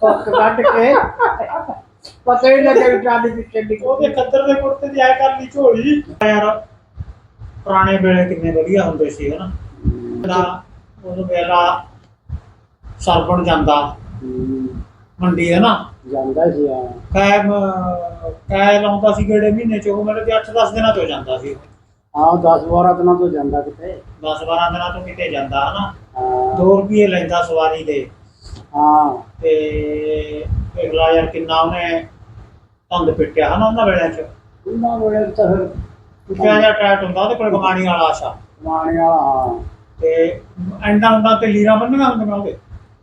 ਫੱਕ ਕੱਢ ਕੇ। ਪਤਾ ਹੀ ਲੱਗਿਆ ਵੀ ਟਰਾਲੀ ਪਿੱਛੇ ਨਿਕਲ ਉਹਦੇ ਖੱਦਰ ਦੇ ਕੁੜਤੇ ਦੀ ਆਇਆ ਕਰ ਲਈ ਝੋਲੀ। ਯਾਰ ਪੁਰਾਣੇ ਵੇਲੇ ਕਿੰਨੇ ਵਧੀਆ ਹੁੰਦੇ ਸੀ ਹਨਾ? ਦਾ ਉਦੋਂ ਵੇਲਾ ਸਰਬਣ ਜਾਂਦਾ। ਮੰਡੀ ਹੈ ਨਾ ਜਾਂਦਾ ਸੀ ਆ। ਕੈ ਕੈ ਲਾਉਂਦਾ ਸੀ ਕਿਹੜੇ ਮਹੀਨੇ ਚ ਉਹ ਮੇਰੇ ਤੇ 8-10 ਦਿਨਾਂ ਤੋਂ ਜਾਂਦਾ ਸੀ। ਹਾਂ 10 12 ਦਿਨਾਂ ਤੋਂ ਜਾਂਦਾ ਕਿਤੇ। 10-12 ਦਿਨਾਂ ਤੋਂ ਕਿਤੇ ਜਾਂਦਾ ਹਨਾ? ਹਾਂ। 2 ਰੁਪਏ ਲੈਂਦਾ ਸਵਾਰੀ ਦੇ। ਹਾਂ। ਤੇ ਅਗਲਾ ਯਾਰ ਕਿੰਨਾ ਉਹਨੇ ਧੰਦ ਪਿੱਟਿਆ ਹਨਾ ਉਹਨਾਂ ਵੇਲੇ ਚ? ਉਹਨਾਂ ਵੇਲੇ ਤਾਂ ਫਿਰ ਕੁੱਤਿਆਂ ਜਿਹਾ ਟੈਟ ਹੁੰਦਾ ਉਹਦੇ ਕੋਲ ਕਮਾਣੀ ਵਾਲਾ ਆਸ਼ਾ? ਮਾਣੇ ਵਾਲਾ ਹਾਂ। ਤੇ ਐਂਡਾ ਹੁੰਦਾ ਤੇ ਲੀਰਾਂ ਬੰਨ੍ਹੀਆਂ ਹੁੰਦੀਆਂ ਉਹਦੇ?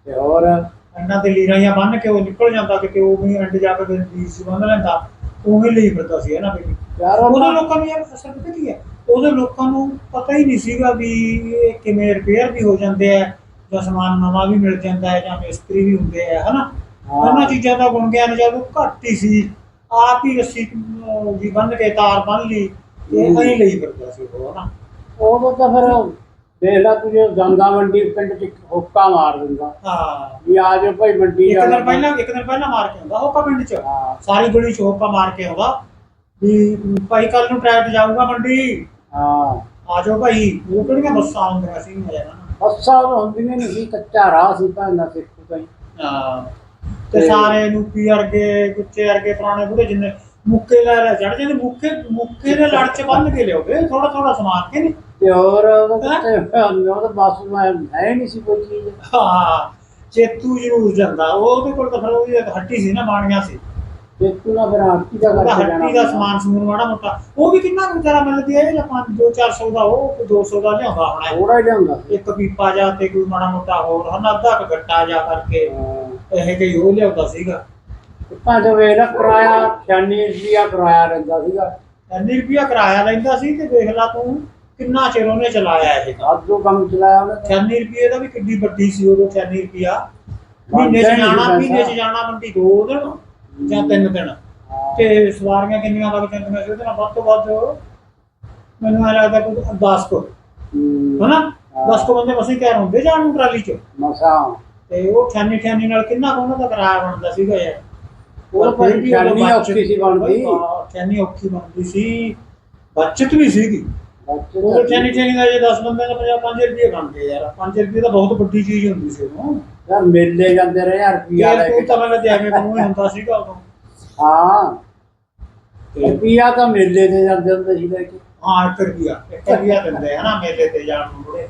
ਤੇ ਹੋਰ? ਐਂਡਾ ਤੇ ਲੀਰਾਂ ਜਾਂ ਬੰਨ ਕੇ ਉਹ ਨਿਕਲ ਜਾਂਦਾ ਉਹ ਵੀ ਐਂਡ ਜਾ ਕੇ ਬੀਜ ਸੀ ਬੰਨ ਲੈਂਦਾ। ਉਹ ਵੀ ਲਈ ਫਿਰਦਾ ਸੀ ਹੈ ਨਾ ਵੀ ਯਾਰ ਉਹਦੇ ਉਹਨਾਂ ਲੋਕਾਂ ਨੂੰ ਯਾਰ ਅਸਲ ਪਤਾ ਕੀ ਹੈ? ਉਹਦੇ ਲੋਕਾਂ ਨੂੰ ਪਤਾ ਹੀ ਨਹੀਂ ਸੀਗਾ ਵੀ ਇਹ ਕਿਵੇਂ ਰਿਪੇਅਰ ਵੀ ਹੋ ਜਾਂਦੇ ਆ। ਜਾਂ ਸਮਾਨ ਨਵਾਂ ਵੀ ਮਿਲ ਜਾਂਦਾ ਹੈ ਜਾਂ ਮਿਸਤਰੀ ਵੀ ਹੁੰਦੇ ਆ ਹਨਾ। ਉਹਨਾਂ ਚੀਜ਼ਾਂ ਦਾ ਗੁਣ ਗਿਆਨ ਜਦੋਂ ਘੱਟ ਹੀ ਸੀ ਆਪ ਹੀ ਰੱਸੀ ਵੀ ਬੰਨ ਕੇ ਤਾਰ ਬੰਨ ਲਈ ਤੇ ਹੂੰ। ਐਂ ਲਈ ਫਿਰਦਾ ਸੀ ਉਹ ਹਨਾ? ਉਦੋਂ ਤਾਂ ਫਿਰ ਦੇਖ ਲਾ ਤੂੰ ਜੇ ਗੰਗਾ ਮੰਡੀ ਪਿੰਡ ਚ ਹੁੱਕਾ ਮਾਰ ਦਿੰਦਾ। ਹਾਂ। ਵੀ ਆ ਜਾਓ ਭਾਈ ਮੰਡੀ ਇੱਕ। ਦਿਨ ਪਹਿਲਾਂ ਇੱਕ ਦਿਨ ਪਹਿਲਾਂ ਮਾਰ ਕੇ ਆਉਂਦਾ ਹੋਕਾ ਪਿੰਡ ਚ। ਹਾਂ। ਸਾਰੀ ਗਲੀ ਚ ਹੋਕਾ ਮਾਰ ਕੇ ਆਉਂਦਾ। ਵੀ ਭਾਈ ਕੱਲ ਨੂੰ ਟਰੈਕਟਰ ਜਾਊਗਾ ਮੰਡੀ। ਹਾਂ। ਆ ਜਾਓ ਭਾਈ। ਉਹ ਕਿਹੜੀਆਂ ਬੱਸਾਂ ਆਉਂਦੀਆਂ ਸੀ ਮਜਾ ਨਾ ਤਾਂ ਹੁੰਦੀਆਂ ਨਹੀਂ ਸੀ ਕੱਚਾ ਰਾਹ ਸੀ ਭਾਂਦਾ ਸਿੱਖੂ ਤਾਈ ਹਾਂ। ਤੇ ਸਾਰੇ ਨੂੰ ਪੀ ਵਰਗੇ ਗੁੱਚੇ ਵਰਗੇ ਪੁਰਾਣੇ ਬੁੜੇ ਜਿੰਨੇ ਮੁੱਕੇ ਲੈ ਲੈ ਚੜ ਜਾਂਦੇ ਮੁੱਕੇ ਮੁੱਕੇ ਦੇ ਲੜ ਚ ਬੰਨ ਕੇ ਲਿਆਓਗੇ ਥੋੜਾ ਥੋੜਾ ਸਮਾਨ ਕੇ ਨਹੀਂ। ਤੇ ਹੋਰ ਉਹਦੇ ਕਿਤੇ ਉਹ ਤਾਂ ਬੱਸ ਮੈਂ ਹੈ ਨਹੀਂ ਸੀ ਕੋਈ ਚੀਜ਼। ਹਾਂ ਚੇਤੂ ਜ਼ਰੂਰ ਜਾਂਦਾ ਉਹਦੇ ਕੋਲ ਤਾਂ ਫਿਰ ਉਹ ਹੱਟੀ ਸੀ ਨਾ ਬਾਣੀਆਂ ਸੀ। ਤੇ ਤੂੰ ਨਾ ਫਿਰ ਆਰਤੀ ਦਾ ਉਹਦਾ ਕਰਕੇ ਜਾਣਾ ਹੱਟੀ ਦਾ ਸਮਾਨ ਸਮੂਨ ਮਾੜਾ ਮੋਟਾ। ਉਹ ਵੀ ਕਿੰਨਾ ਕੁ ਵਿਚਾਰਾ ਮਿਲਦੀ ਹੈ ਜਾਂ 5 2 400 ਦਾ ਉਹ ਕੋਈ 200 ਦਾ ਲਿਆਉਂਦਾ ਹੋਣਾ ਥੋੜਾ ਜਿਹਾ ਹੁੰਦਾ ਸੀ ਇੱਕ ਪੀਪਾ ਜਾਂ ਤੇ ਕੋਈ ਮਾੜਾ ਮੋਟਾ ਹੋਰ ਹਨਾ ਅੱਧਾ ਕੁ ਗੱਟਾ ਜਾ ਕਰਕੇ ਹਾਂ। ਇਹ ਜਿਹੀ ਉਹ ਲਿਆਉਂਦਾ ਸੀਗਾ। ਤੇ ਭਾਂਦੇ ਵੇਖ ਲਾ ਕਿਰਾਇਆ 96 ਰੁਪਿਆ ਕਿਰਾਇਆ ਰਹਿੰਦਾ ਸੀਗਾ। ਇੰਨੀ ਰੁਪਿਆ ਕਿਰਾਇਆ ਲੈਂਦਾ ਸੀ ਤੇ ਦੇਖ ਲਾ ਤੂੰ ਕਿੰਨਾ ਚਿਰ ਉਹਨੇ ਚਲਾਇਆ ਇਹ। ਅੱਧੋ ਕੰਮ ਚਲਾਇਆ ਉਹਨੇ ਤਾਂ। 96 ਰੁਪਏ ਦਾ ਵੀ ਕਿੱਡੀ ਵੱਡੀ ਸੀ ਉਦੋਂ 96 ਰੁਪਿਆ ਮਹੀਨੇ ਚ ਜਾਣਾ। ਮਹੀਨੇ ਚ ਜਾਣਾ ਮੰਡੀ ਦੋ ਦਿਨ। ਜਾਂ ਤਿੰਨ ਦਿਨ। ਤੇ ਸਵਾਰੀਆਂ ਕਿੰਨੀਆਂ ਲੱਗ ਜਾਂਦੀਆਂ ਸੀ ਉਹਦੇ ਨਾਲ? ਵੱਧ ਤੋਂ ਵੱਧ ਮੈਨੂੰ ਐ ਲੱਗਦਾ ਕੋਈ 10 ਕੋ। ਹਨਾ? 10 ਕੋ ਬੰਦੇ ਮਸੀਂ ਕਹਿ ਹੁੰਦੇ ਜਾਣ ਨੂੰ ਟਰਾਲੀ ਚ? ਮਸਾਂ। ਤੇ ਉਹ 98 98 ਨਾਲ ਕਿੰਨਾ ਕੁ ਉਹਨਾਂ ਦਾ ਕਿਰਾਇਆ ਬਣਦਾ ਸੀਗਾ ਯਾਰ? ਉਹ ਪਰ ਵੀ ਬੱਚਤ- ਔਖੀ ਸੀ ਬਣਦੀ। ਛਿਆਨਵੇਂ ਔਖੀ ਬਣਦੀ ਸੀ। ਬਚਤ ਵੀ ਸੀਗੀ। ਉਹ ਚੈਨੀ ਚੈਨੀ ਦਾ ਜੇ 10 ਬੰਦੇ ਦਾ 50 5 ਰੁਪਏ ਬਣਦੇ ਯਾਰ। 5 ਰੁਪਏ ਤਾਂ ਬਹੁਤ ਵੱਡੀ ਚੀਜ਼ ਹੁੰਦੀ ਸੀ ਉਦੋਂ ਯਾਰ ਮੇਲੇ ਜਾਂਦੇ ਰਹੇ ਯਾਰ ਰੁਪਿਆ ਲੈ ਕੇ ਕੋਈ ਤਾਂ ਮੈਂ ਤੇ ਐਵੇਂ ਕੋਈ ਹੁੰਦਾ ਸੀਗਾ ਉਦੋਂ। ਹਾਂ। ਤੇ ਰੁਪਿਆ ਤਾਂ ਮੇਲੇ ਤੇ ਜਾਂਦੇ ਹੁੰਦੇ ਸੀ ਲੈ ਕੇ। ਹਾਂ 1 ਰੁਪਿਆ 1 ਰੁਪਿਆ ਦਿੰਦੇ ਆ ਨਾ ਮੇਲੇ ਤੇ ਜਾਣ ਨੂੰ ਬੜੇ।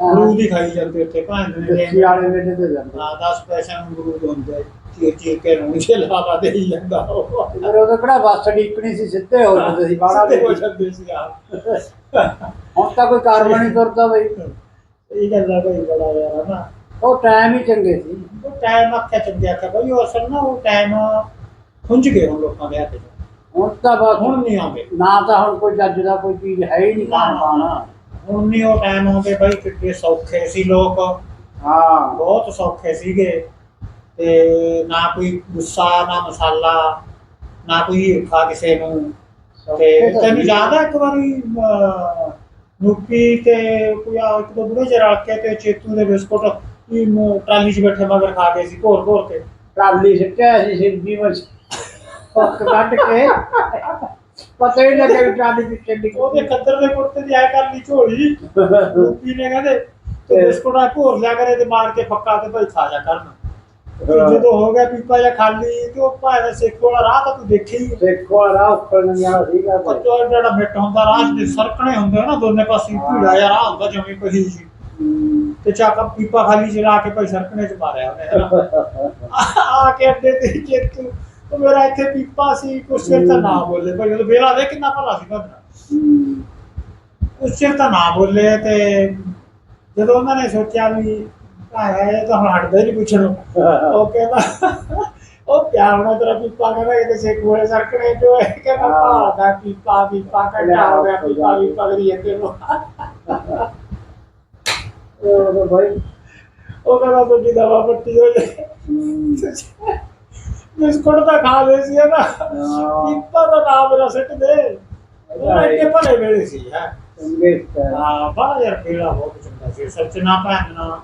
ਹਾਂ। ਅਮਰੂਦ ਹੀ ਖਾਈ ਜਾਂਦੇ ਉੱਥੇ ਭਾਂ ਜੱਸੀ ਦੇ ਵਾਲੇ ਮੇਲੇ ਤੇ ਜਾਂਦੇ। ਹਾਂ 10 ਪੈਸੇ ਨੂੰ ਅਮਰੂਦ ਹੁੰਦੇ ਚੀਰ ਚੀਰ ਕੇ ਰੋਣੀ ਚ ਲਾਵਾ ਦੇ ਹੀ ਜਾਂਦਾ ਉਹ। ਫਿਰ ਉਹਦੇ ਕਿਹੜਾ ਬੱਸ ਡੀਕਣੀ ਸੀ ਸਿੱਧੇ ਹੋ ਜਾਂਦੇ ਸੀ ਬਾਹਰ ਸਿੱਧੇ ਹੋ ਜਾਂਦੇ ਸੀ ਆਪ ਹੁਣ ਤਾਂ ਕੋਈ ਕਾਰਵਾ ਨਹੀਂ ਤੁਰਦਾ ਬਈ। ਇਹ ਗੱਲ ਆ ਭਾਈ ਬੜਾ ਯਾਰ ਹਨਾ ਉਹ ਟਾਈਮ ਹੀ ਚੰਗੇ ਸੀ। ਉਹ ਟਾਈਮ ਆਖਿਆ ਚੰਗਿਆ ਕਿ ਬਈ ਉਹ ਅਸਲ ਨਾ ਉਹ ਟਾਈਮ ਖੁੰਝ ਗਏ ਹੁਣ ਲੋਕਾਂ ਦੇ ਹੱਥ 'ਚ। ਹੁਣ ਤਾਂ ਬਸ ਹੁਣ ਨਹੀਂ ਆਉਂਦੇ। ਨਾ ਤਾਂ ਹੁਣ ਕੋਈ ਜੱਜ ਦਾ ਕੋਈ ਚੀਜ਼ ਹੈ ਹੀ ਨਹੀਂ ਖਾਣ ਪਾਣਾ। ਹੁਣ ਨਹੀਂ ਉਹ ਟਾਈਮ ਆਉਂਦੇ ਬਈ ਕਿੱਡੇ ਸੌਖੇ ਸੀ ਲੋਕ। ਹਾਂ। ਬਹੁਤ ਸੌਖੇ ਸੀਗੇ। ਤੇ ਨਾ ਕੋਈ ਗੁੱਸਾ ਨਾ ਮਸਾਲਾ ਨਾ ਕੋਈ ਈਰਖਾ ਕਿਸੇ ਨੂੰ। ਤੇ ਤੈਨੂੰ ਯਾਦ ਹੈ ਇੱਕ ਵਾਰੀ ਨੂਪੀ ਤੇ ਕੋਈ ਆ ਇੱਕ ਦੋ ਬੁੜੇ ਜਿਹੇ ਰਲ ਕੇ ਤੇ ਚੇਤੂ ਦੇ ਬਿਸਕੁਟ ਕੀ ਮ- ਟਰਾਲੀ 'ਚ ਬੈਠੇ ਮਗਰ ਖਾ ਗਏ ਸੀ ਘੋਰ ਘੋਰ ਕੇ। ਟਰਾਲੀ ਸਿੱਟਿਆ ਸੀ ਸਿੱਧੀ ਵਿੱਚ ਫੱਕ ਕੱਢ ਕੇ। ਪਤਾ ਹੀ ਨਹੀਂ ਲੱਗਿਆ ਵੀ ਟਰਾਲੀ ਪਿੱਛੇ ਨਿਕਲ ਉਹਦੇ ਖੱਦਰ ਦੇ ਕੁੜਤੇ ਦੀ ਆਇਆ ਕਰ ਲਈ ਝੋਲੀ। ਲੋਕੀ ਨੇ ਕਹਿੰਦੇ ਤੇ ਬਿਸਕੁਟ ਆ ਘੋਰ ਲਿਆ ਕਰੇ ਤੇ ਮਾਰ ਕੇ ਫੱਕਾ ਤੇ ਭਾਈ ਖਾ ਜਾ ਕਰਨ। ਤੇ ਜਦੋਂ ਹੋ ਗਿਆ ਪੀਪਾ ਜਾਂ ਖਾਲੀ ਤੇ ਉਹ ਭਾਵੇਂ ਸਿੱਖ ਵਾਲਾ ਰਾਹ ਤਾਂ ਤੂੰ ਦੇਖੀ ਹੀ ਦੇਖੋ ਰਾਹ ਉੱਪਰ ਨੂੰ ਗਿਆ ਸੀਗਾ ਭਾਈ। ਪੱਤੋ ਜਿਹੜਾ ਮਿੱਟ ਹੁੰਦਾ ਰਾਹ ਦੇ ਸਰਕਣੇ ਹੁੰਦੇ ਆ ਨਾ ਦੋਨੇ ਪਾਸੇ ਭੀੜਾ ਜਿਹਾ ਰਾਹ ਹੁੰਦਾ ਜਿਵੇਂ ਕੋਈ ਸੀ ਹੂੰ। ਤੇ ਚਾਕਾ ਪੀਪਾ ਖਾਲੀ ਚਲਾ ਕੇ ਭਾਈ ਸਰਕਣੇ ਚ ਮਾਰਿਆ ਉਹਨੇ ਹਨਾ। ਆ ਕੇ ਅੱਡੇ ਤੇ ਚੇਤੂ ਉਹ ਮੇਰਾ ਇੱਥੇ ਪੀਪਾ ਸੀ ਕੁਛ ਚਿਰ ਤਾਂ ਨਾ ਬੋਲੇ। ਭਾਈ ਉਹ ਵੇਲਾ ਦੇ ਕਿੰਨਾ ਭਲਾ ਸੀ ਹੂੰ। ਉਸ ਚਿਰ ਤਾਂ ਨਾ ਬੋਲੇ ਤੇ ਜਦੋਂ ਉਹਨਾਂ ਨੇ ਸੋਚਿਆ ਵੀ ਆਇਆ ਇਹ ਤਾਂ ਹਟਦਾ ਨਹੀਂ ਪੁੱਛਣੋਂ ਉਹ ਕਹਿੰਦਾ ਉਹ ਪਿਆ ਹੋਣਾ ਤੇਰਾ ਪੀਪਾ ਕਹਿੰਦਾ ਕਿ ਕਿਸੇ ਕੋਲੇ ਸਰਕਣੇ ਜੋ ਹੈ। ਕਹਿੰਦਾ ਭਾਦਾ ਪੀਪਾ ਪੀਪਾ ਕੱਟਾ ਹੋ ਗਿਆ ਪੀਪਾ ਵੀ ਪਗੜੀ ਅੱਗੇ ਨੂੰ। ਉਹ ਤਾਂ ਭਾਈ ਉਹ ਕਹਿੰਦਾ ਤੁਹਾਡੀ ਦਵਾ ਪੱਟੀ ਹੋ ਜਾਏ। ਹੂੰ। ਬਿਸਕੁਟ ਤਾਂ ਖਾ ਲਏ ਸੀ ਨਾ। ਹਾਂ। ਪੀਪਾ ਦਾ ਨਾਮ ਮੇਰਾ ਸਿੱਟ ਦੇ। ਉਹ ਇੰਨੇ ਭਲੇ ਵੇਲੇ ਸੀ ਹੈ। ਚੰਗੇ ਸੀ। ਹਾਂ ਬੜਾ ਯਾਰ ਵੇਲਾ ਬਹੁਤ ਚੰਗਾ ਸੀ ਸੱਚ ਨਾ ਭੈਣ ਨਾ।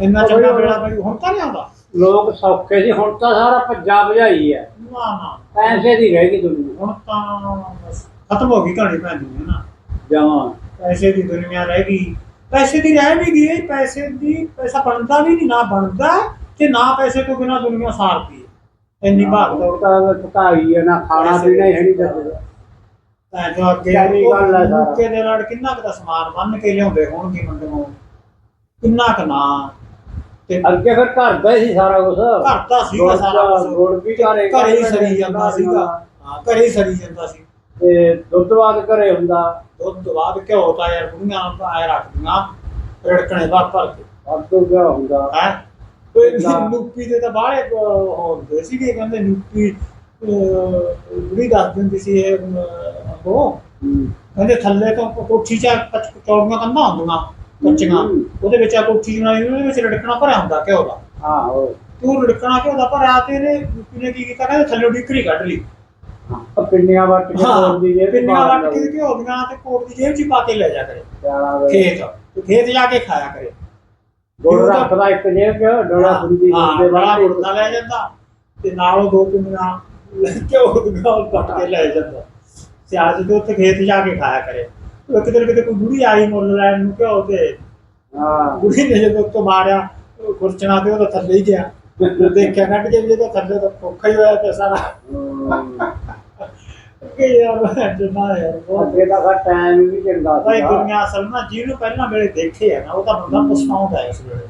ਇੰਨਾ ਚੰਗਾ ਵੇਲਾ ਬਈ ਹੁਣ ਤਾਂ ਨਹੀਂ ਆਉਂਦਾ। ਲੋਕ ਸੌਖੇ ਸੀ ਹੁਣ ਤਾਂ ਸਾਰਾ ਭੱਜਾ ਭਜਾਈ ਹੈ। ਨਾ ਨਾ। ਪੈਸੇ ਦੀ ਰਹਿ ਗਈ ਦੁਨੀਆ। ਹੁਣ ਤਾਂ ਖਤਮ ਹੋ ਗਈ ਕਹਾਣੀ ਭੈਣ ਦੀ ਨਾ। ਜਮਾਂ ਪੈਸੇ ਦੀ ਦੁਨੀਆ ਰਹਿ ਗਈ। ਪੈਸੇ ਦੀ ਰਹਿ ਵੀ ਗਈ ਪੈਸੇ ਦੀ ਪੈਸਾ ਬਣਦਾ ਵੀ ਨਹੀਂ ਨਾ ਬਣਦਾ ਤੇ ਨਾ ਪੈਸੇ ਤੋਂ ਬਿਨਾ ਦੁਨੀਆ ਸਾਰਦੀ ਹੈ। ਇੰਨੀ ਭਾਗ ਦੌੜ ਤਾਂ ਪਕਾਈ ਹੈ ਨਾ ਖਾਣਾ ਪੀਣਾ ਹੀ ਨਹੀਂ ਦੱਸਦਾ ਤਾਂ ਜੋ ਅੱਗੇ। ਮੁੱਕੇ ਦੇ ਨਾਲ ਕਿੰਨਾ ਕੁ ਦਾ ਸਮਾਨ ਬੰਨ ਕੇ ਲਿਆਉਂਦੇ ਹੋਣਗੇ ਮੰਡੀੋਂ ਕਿੰਨਾ ਕੁ ਨਾ। ਤੇ ਅੱਗੇ ਫਿਰ ਘਰ ਦਾ ਹੀ ਸਾਰਾ ਕੁਝ ਘਰ ਦਾ ਸੀਗਾ ਸਾਰਾ। ਗੁੜ ਵੀ ਘਰੇ ਘਰੇ ਹੀ ਸਰੀ ਜਾਂਦਾ ਸੀਗਾ। ਹਾਂ ਘਰੇ ਹੀ ਸਰੀ ਜਾਂਦਾ ਸੀ। ਤੇ ਦੁੱਧ ਬਾਦ ਘਰੇ ਹੁੰਦਾ। ਦੁੱਧ ਤੋਂ ਬਾਅਦ ਘਿਓ ਤਾਂ ਯਾਰ ਬੁੜੀਆਂ ਤਾਂ ਐ ਰੱਖਦੀਆਂ ਰੜਕਣੇ ਦਾ ਭਰ ਕੇ ਅੱਗੋਂ ਕਿਆ ਹੁੰਦਾ। ਹੈ? ਕੋਈ। ਨੂਪੀ ਦੇ ਤਾਂ ਬਾਹਲੇ ਹੁੰਦੇ ਸੀਗੇ ਕਹਿੰਦੇ ਨੂਪੀ ਬੁੜੀ ਦੱਸ ਦਿੰਦੀ ਸੀ ਇਹ ਉਹ ਹੂੰ। ਕਹਿੰਦੇ ਥੱਲੇ ਤੋਂ ਕੋਠੀ ਚ ਚੌੜੀਆਂ ਕੰਧਾਂ ਹੁੰਦੀਆਂ ਕੱਚੀਆਂ। ਹੂੰ। ਉਹਦੇ ਵਿੱਚ ਆ ਕੋਠੀ ਹੋਈ, ਉਹਦੇ ਵਿੱਚ ਰੜਕਣਾ ਭਰਿਆ ਹੁੰਦਾ ਘਿਓ ਦਾ। ਤੇ ਉਹ ਰੜਕਣਾ ਘਿਓ ਦਾ ਭਰਿਆ ਤੇ ਇਹਨੇ ਨੂਪੀ ਨੇ ਕੀ ਕੀਤਾ? ਕਹਿੰਦੇ ਥੱਲੇ ਡਿਕਰੀ ਕੱਢ ਲਈ। ਪਿੰਨੀਆਂ ਵੱਟ ਕੇ ਤੋੜ ਦੀ ਜੇ ਪਿੰਨੀਆਂ ਵੱਟ ਕੇ ਘਿਓ ਦੀਆਂ ਤੇ ਕੋਟ ਦੀ ਜੇਬ ਚ ਪਾ ਕੇ ਲੈ ਜਾ ਕਰੇ। ਖੇਤ ਤੇ ਖੇਤ ਜਾ ਕੇ ਖਾਇਆ ਕਰੇ। ਗੁੜ ਰੱਖਦਾ ਇੱਕ ਜੇਬ ਚ ਡੋਲਾ ਹੁੰਦੀ ਹਾਂ ਬੜਾ ਮੁਰਦਾ ਲੈ ਜਾਂਦਾ ਤੇ ਨਾਲ ਉਹ ਦੋ ਪਿੰਨੀਆਂ ਘਿਓ ਦੀਆਂ ਕੱਟ ਕੇ ਲੈ ਜਾਂਦਾ। ਸਿਆਜ ਦੇ ਉੱਤੇ ਖੇਤ ਜਾ ਕੇ ਖਾਇਆ ਕਰੇ। ਉਹ ਕਿਤੇ ਨਾ ਕਿਤੇ ਕੋਈ ਬੁੜੀ ਆਈ ਮੁੱਲ ਲੈਣ ਨੂੰ ਘਿਓ ਤੇ। ਹਾਂ। ਬੁੜੀ ਨੇ ਜਦੋਂ ਉੱਤੋਂ ਮਾਰਿਆ ਉਹ ਖੁਰਚਣਾ ਤੇ ਉਹਦਾ ਥੱਲੇ ਹੀ ਗਿਆ। ਦੇਖਿਆ ਕੱਢ ਕੇ ਜਦੋਂ ਥੱਲੇ ਤਾਂ ਭੁੱਖਾ ਹੀ ਹੋਇਆ ਤੇ ਸਾਰਾ। ਕਿ ਯਾਰ ਜਨਾ ਯਾਰ ਬਹੁਤ। ਅੱਗੇ ਦਾ ਫਿਰ ਟਾਈਮ ਵੀ ਚੰਗਾ ਭਾਈ ਸੀ ਦੁਨੀਆ ਅਸਲ ਨਾ ਜਿਹਨੂੰ ਪਹਿਲਾਂ ਵੇਲੇ ਦੇਖੇ ਆ ਨਾ ਉਹ ਤਾਂ ਬੰਦਾ ਪਛਤਾਉਂਦਾ ਇਸ ਵੇਲੇ।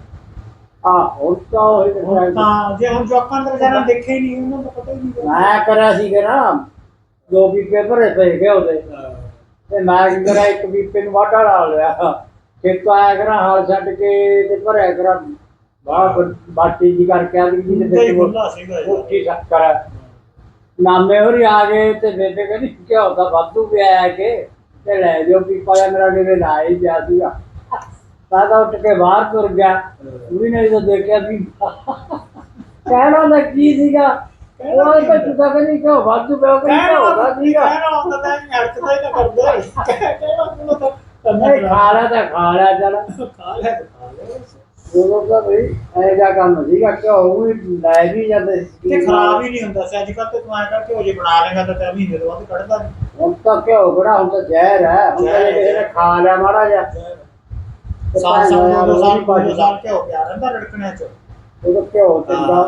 ਆ ਹੁਣ ਤਾਂ ਉਹ ਤਾਂ ਜੇ ਹੁਣ ਜੋਕਾਂ ਵਿਚਾਰਿਆਂ ਨੇ ਦੇਖੇ ਨਹੀਂ ਉਹਨਾਂ ਨੂੰ ਪਤਾ ਹੀ ਨਹੀਂ। ਮੈਂ ਕਰਿਆ ਸੀ ਕਿ ਨਾ ਦੋ ਵੀ ਪੇਪਰ ਪਏ ਗਏ ਉਹਦੇ। ਤੇ ਮੈਂ ਕੀ ਕਰਿਆ ਇੱਕ ਬੀਪੇ ਨੂੰ ਵਾਢਾ ਲਾ ਲਿਆ। ਖੇਤੋਂ ਆਇਆ ਕਰਾਂ ਹਾਲ ਛੱਡ ਕੇ ਤੇ ਭਰਿਆ ਕਰਾਂ। ਬਾਹ ਬਾਟੀ ਜੀ ਕਰਕੇ ਆ ਜੀ ਦੇ ਤੇ ਵਿੱਚ ਬੁੱਲਾ ਸੀਗਾ ਯਾਰ ਨਾਮੇ ਹੋਰੀ ਆ ਗਏ ਤੇ ਬੇਬੇ ਕਹਿੰਦੀ ਕੀ ਹੁੰਦਾ ਵਾਧੂ ਵੀ ਆਇਆ ਕਿ ਤੇ ਲੈ ਜਾਓ ਪੀਪਾ ਜਿਹਾ ਮੇਰਾ ਕਿਤੇ ਲਾ ਹੀ ਗਿਆ ਸੀਗਾ। ਸਾਦਾ ਉੱਠ ਕੇ ਬਾਹਰ ਤੁਰ ਗਿਆ। ਉਹਨੇ ਨੇ ਜਦੋਂ ਦੇਖਿਆ ਵੀ ਕਹਿਣਾ ਦਾ ਕੀ ਸੀਗਾ? ਉਹ ਤਾਂ ਚੁੱਕਾ ਕਹਿੰਦੀ ਕਿ ਵਾਧੂ ਪਿਆ ਕਿ ਕਹਿਣਾ ਹੋਗਾ ਹੁੰਦਾ ਸੀਗਾ। ਕਹਿਣਾ ਹੁੰਦਾ ਤਾਂ ਹਰਕਤਾਂ ਹੀ ਨਾ ਕਰਦੇ ਕਹਿਣਾ ਹੁੰਦਾ ਤਾਂ ਨਹੀਂ ਖਾ ਲਿਆ ਤਾਂ ਖਾ ਲਿਆ ਚੱਲ। ਖਾ ਲੈ ਖਾ ਲੈ ਉਦੋਂ ਤਾਂ ਜਾ ਕੰਮ ਸੀਗਾ ਵੀ ਲੈ ਵੀ ਜਾਂਦੇ ਸੀ ਤੇ ਖਰਾਬ ਹੀ ਨਹੀਂ ਹੁੰਦਾ ਸੀ। ਅੱਜ ਕੱਲ ਤੇ ਤੂੰ ਐਂ ਕਰਕੇ ਹੋ ਜੇ ਬਣਾ ਲੇਗਾ ਤਾਂ ਤੇ ਮਹੀਨੇ ਤੋਂ ਬਾਅਦ ਕੱਢਦਾ ਨਹੀਂ ਹੁਣ ਤਾਂ ਘਿਓ ਬੜਾ ਹੁਣ ਤਾਂ ਜ਼ਹਿਰ ਹੈ। ਹੁਣ ਤਾਂ ਜ਼ਹਿਰ ਹੈ। ਜੇ ਕਿਸੇ ਨੇ ਖਾ ਲਿਆ ਮਾੜਾ ਜਿਹਾ। ਸਾਲ ਸਾਲ ਦੋ ਸਾਲ ਦੋ ਸਾਲ ਪਿਆ ਰਹਿੰਦਾ ਰੜਕਣੇ ਚ। ਉਹ ਘਿਓ ਚੰਗਾ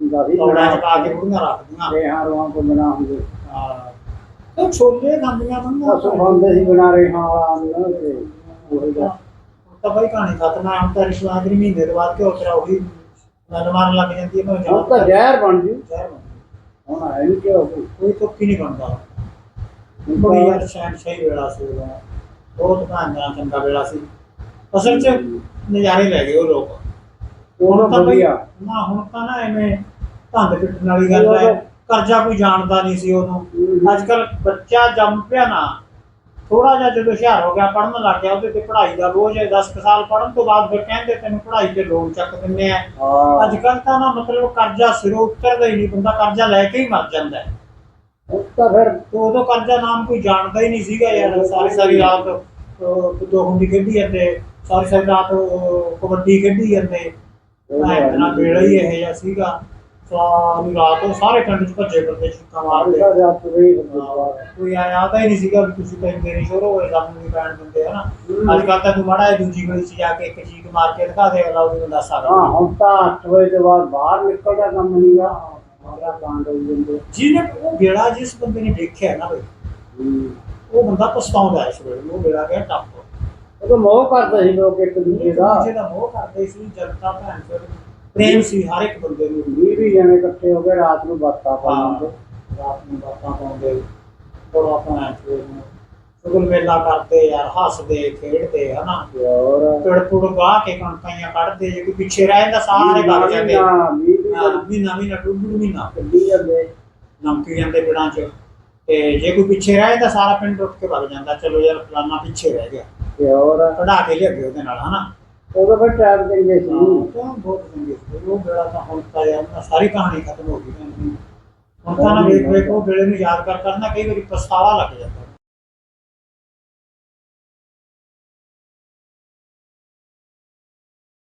ਹੁੰਦਾ ਸੀ ਤੋੜਾ ਚ ਪਾ ਕੇ ਬੁੜੀਆਂ ਰੱਖਦੀਆਂ। ਤੇ ਹਾਂ ਤੋਂ ਬਣਾ ਹੁੰਦੇ। ਹਾਂ। ਤੇ ਛੋਲੇ ਖਾਂਦੀਆਂ ਬੰਦਾ। ਅਸੂ ਹੁੰਦੇ ਸੀ ਬਣਾ ਰਹੇ ਹਾਂ ਅੰਨ ਤੇ ਉਹ ਜਿਹਾ। ਤਾਂ ਬਈ ਕਹਾਣੀ ਖਤਮ ਹੈ ਹੁਣ ਤਾਂ ਰਿਸ਼ਵਾਦ ਨਹੀਂ ਮਹੀਨੇ ਤੋਂ ਬਾਅਦ ਕਿਉਂ ਤੇਰਾ ਉਹੀ ਮਨ ਮਾਰਨ ਲੱਗ ਜਾਂਦੀ ਹੈ ਮੈਂ ਹੁਣ ਤਾਂ ਜ਼ਹਿਰ ਬਣ ਜੂ। ਜ਼ਹਿਰ ਬਣ ਗਈ। ਹੁਣ ਆਏ ਨਹੀਂ ਘਿਓ ਕੋਈ। ਕੋਈ ਤੁੱਕੀ ਨਹੀਂ ਬਣਦਾ। ਬੜੀ ਯਾਰ ਸ਼ਾਨ ਸਹੀ ਵੇਲਾ ਸੀ ਉਦੋਂ। ਬਹੁਤ ਭਾਂਜਾ ਚੰਗਾ ਵੇਲਾ ਸੀ। ਅਸਲ 'ਚ ਨਜ਼ਾਰੇ ਲੈ ਗਏ ਉਹ ਲੋਕ। ਉਹ ਹੁਣ ਤਾਂ ਬਈ ਨਾ ਹੁਣ ਤਾਂ ਨਾ ਐਵੇਂ ਧੰਦ ਪਿੱਟਣ ਵਾਲੀ ਗੱਲ ਹੈ। ਕਰਜ਼ਾ ਕੋਈ ਜਾਣਦਾ ਨਹੀਂ ਸੀ ਉਹਨੂੰ। ਅੱਜ ਕੱਲ ਬੱਚਾ ਜੰਮ ਪਿਆ ਨਾ ਥੋੜਾ ਜਿਹਾ ਜਦੋਂ ਹੁਸ਼ਿਆਰ ਹੋ ਗਿਆ ਪੜਨ ਲੱਗ ਗਿਆ ਉਹਦੇ ਤੇ ਪੜ੍ਹਾਈ ਦਾ ਬੋਝ ਹੈ 10 ਕੁ ਸਾਲ ਪੜਨ ਤੋਂ ਬਾਅਦ ਫਿਰ ਕਹਿੰਦੇ ਤੈਨੂੰ ਪੜ੍ਹਾਈ ਤੇ ਲੋਨ ਚੱਕ ਦਿੰਦੇ ਆ। ਅੱਜ ਕੱਲ ਤਾਂ ਨਾ ਮਤਲਬ ਕਰਜ਼ਾ ਸਿਰੋਂ ਉਤਰਦਾ ਹੀ ਨਹੀਂ ਬੰਦਾ ਕਰਜ਼ਾ ਲੈ ਕੇ ਹੀ ਮਰ ਜਾਂਦਾ ਹੈ। ਹੁਣ ਤਾਂ ਫਿਰ ਉਦੋਂ ਕਰਜ਼ਾ ਨਾਮ ਕੋਈ ਜਾਣਦਾ ਹੀ ਨਹੀਂ ਸੀਗਾ ਯਾਰ ਸਾਰੀ ਸਾਰੀ ਰਾਤ ਅਹ, ਦੋ ਹੁੰਦੀ ਖੇਡੀ ਜਾਂਦੇ ਸਾਰੀ ਸਾਰੀ ਰਾਤ ਕਬੱਡੀ ਖੇਡੀ ਜਾਂਦੇ। ਨਾ ਵੇਲਾ ਹੀ ਇਹ ਜਿਹਾ ਸੀਗਾ। ਸਾਰੀ ਰਾਤ ਸਾਰੇ ਪਿੰਡ ਚ ਭੱਜੇ ਫਿਰਦੇ ਚੀਕਾਂ ਮਾਰਦੇ। ਤਾਂ ਕੋਈ ਆਇਆ ਤਾਂ ਹੀ ਨਹੀਂ ਸੀਗਾ ਵੀ ਤੁਸੀਂ ਪੈਂਦੇ ਨਹੀਂ ਸ਼ੁਰੂ ਹੋਏ ਸਾਨੂੰ ਵੀ ਪੈਣ ਦਿੰਦੇ ਹਨਾ ਅੱਜ ਕੱਲ ਤਾਂ ਤੂੰ ਮਾੜਾ ਦੂਜੀ ਗਲੀ ਚ ਜਾ ਕੇ ਇੱਕ ਚੀਕ ਮਾਰ ਕੇ ਦਿਖਾ ਦੇ ਅਗਲਾ ਉਹਨੂੰ ਦੱਸ ਸਕਦਾ ਹਾਂ ਹੁਣ ਤਾਂ 8 ਵਜੇ ਤੋਂ ਬਾਅਦ ਬਾਹਰ ਨਿਕਲਦਾ ਕੰਮ ਨਹੀਂਗਾ ਮਾਰਾ ਕਾਂਡ ਹੋਈ ਜਾਂਦੇ। ਜਿਹਨੇ ਉਹ ਵੇਲਾ ਜਿਸ ਬੰਦੇ ਨੇ ਦੇਖਿਆ ਨਾ ਬਈ। ਉਹ ਬੰਦਾ ਪਛਤਾਉਂਦਾ ਇਸ ਵੇਲੇ ਉਹ ਵੇਲਾ ਗਿਆ ਟੱਪ। ਉਹ ਤਾਂ ਮੋਹ ਕਰਦੇ ਸੀ ਲੋਕ ਇੱਕ ਦੂਜੇ ਦਾ। ਦੂਜੇ ਦਾ ਮੋਹ ਕਰਦੇ ਸੀ ਜਨਤਾ ਭੈਣ ਚੋਦ ਪ੍ਰੇਮ ਸੀ ਹਰ ਇੱਕ ਬੰਦੇ ਨੂੰ ਵੀਹ ਵੀ ਜਣੇ ਇਕੱਠੇ ਹੋ ਕੇ ਰਾਤ ਨੂੰ ਬਾਤਾਂ ਪਾਉਂਦੇ ਰਾਤ ਨੂੰ ਬਾਤਾਂ ਪਾਉਂਦੇ। ਚੋਦ ਨੂੰ ਸੁਗਲ ਮੇਲਾ ਕਰਦੇ ਯਾਰ ਹੱਸਦੇ ਖੇਡਦੇ ਹਨਾ? ਹੋਰ? ਪਿੜ ਪੁੜ ਵਾਹ ਕੇ ਕਣਕਾਂ ਕੱਢਦੇ ਜੇ ਕੋਈ ਪਿੱਛੇ ਰਹਿ ਜਾਂਦਾ ਸਾਰੇ ਵਗ ਜਾਂਦੇ ਵੀ ਮਹੀਨਾ ਮਹੀਨਾ। ਡੂਢ ਮਹੀਨਾ। ਕੱਢੀ ਜਾਂਦੇ। ਨਮਕੀ ਜਾਂਦੇ ਪਿੜਾਂ 'ਚ। ਤੇ ਜੇ ਕੋਈ ਪਿੱਛੇ ਰਹਿ ਜਾਂਦਾ ਸਾਰਾ ਪਿੰਡ ਉੱਠ ਕੇ ਵਗ ਜਾਂਦਾ। ਚਲੋ ਯਾਰ ਫਲਾਨਾ ਪਿੱਛੇ ਰਹਿ ਗਿਆ। ਤੇ ਹੋਰ? ਕਢਾ ਕੇ ਲਿਆਗੇ ਉਹਦੇ ਨਾਲ ਹਨਾ? ਉਦੋਂ ਫਿਰ ਟਾਈਮ ਚੰਗੇ ਸੀ। ਤਾਂ ਬਹੁਤ ਚੰਗੇ ਸੀ। ਉਹ ਵੇਲਾ ਤਾਂ ਹੁਣ ਤਾਂ ਯਾਰ ਨਾ ਸਾਰੀ ਕਹਾਣੀ ਖਤਮ ਹੋ ਗਈ। ਹੁਣ ਤਾਂ ਨਾ ਵੇਖ ਵੇਖ ਉਹ ਵੇਲੇ ਨੂੰ ਯਾਦ ਕਰ ਕਰਨਾ ਕਈ ਵਾਰੀ ਪਛਤਾਵਾ ਲੱਗ ਜਾਂਦਾ।